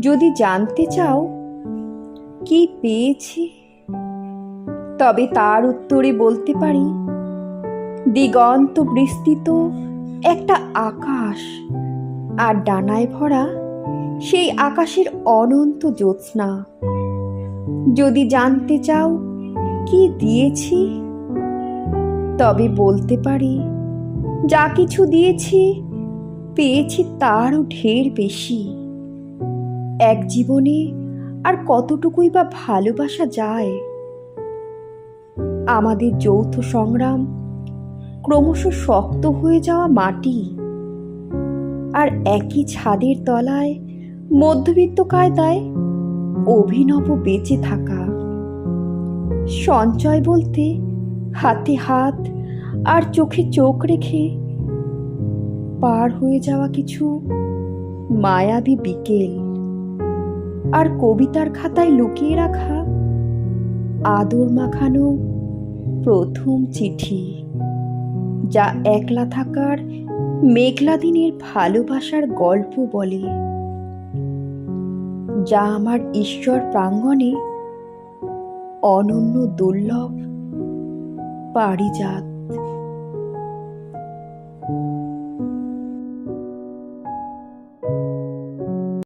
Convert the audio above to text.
যদি জানতে চাও, কি পেয়েছি? তবে তার উত্তরে বলতে পারি, দিগন্ত বিস্তৃত একটা আকাশ আর ডানায় ভরা সেই আকাশের অনন্ত জ্যোৎস্না। যদি জানতে চাও, কি দিয়েছি? তবে বলতে পারি, যা কিছু দিয়েছি, পেয়েছি তারও ঢের বেশি। এক জীবনে আর কতটুকুই বা ভালোবাসা যায়? আমাদের যৌথ সংগ্রাম ক্রমশ শক্ত হয়ে যাওয়া মাটি আর একই ছাদের তলায় মধ্যবিত্ত কায়দায় অভিনব বেঁচে থাকা। সঞ্চয় বলতে হাতে হাত আর চোখে চোখ রেখে পার হয়ে যাওয়া কিছু মায়াবী বিকেল। আর কবিতার খাতায় লুকিয়ে রাখা আদর মাখানো প্রথম চিঠি, যা একলা থাকার মেঘলা দিনের ভালোবাসার গল্প বলে, যা আমার ঈশ্বর প্রাঙ্গণে অনন্য দুর্লভ পারিজাত।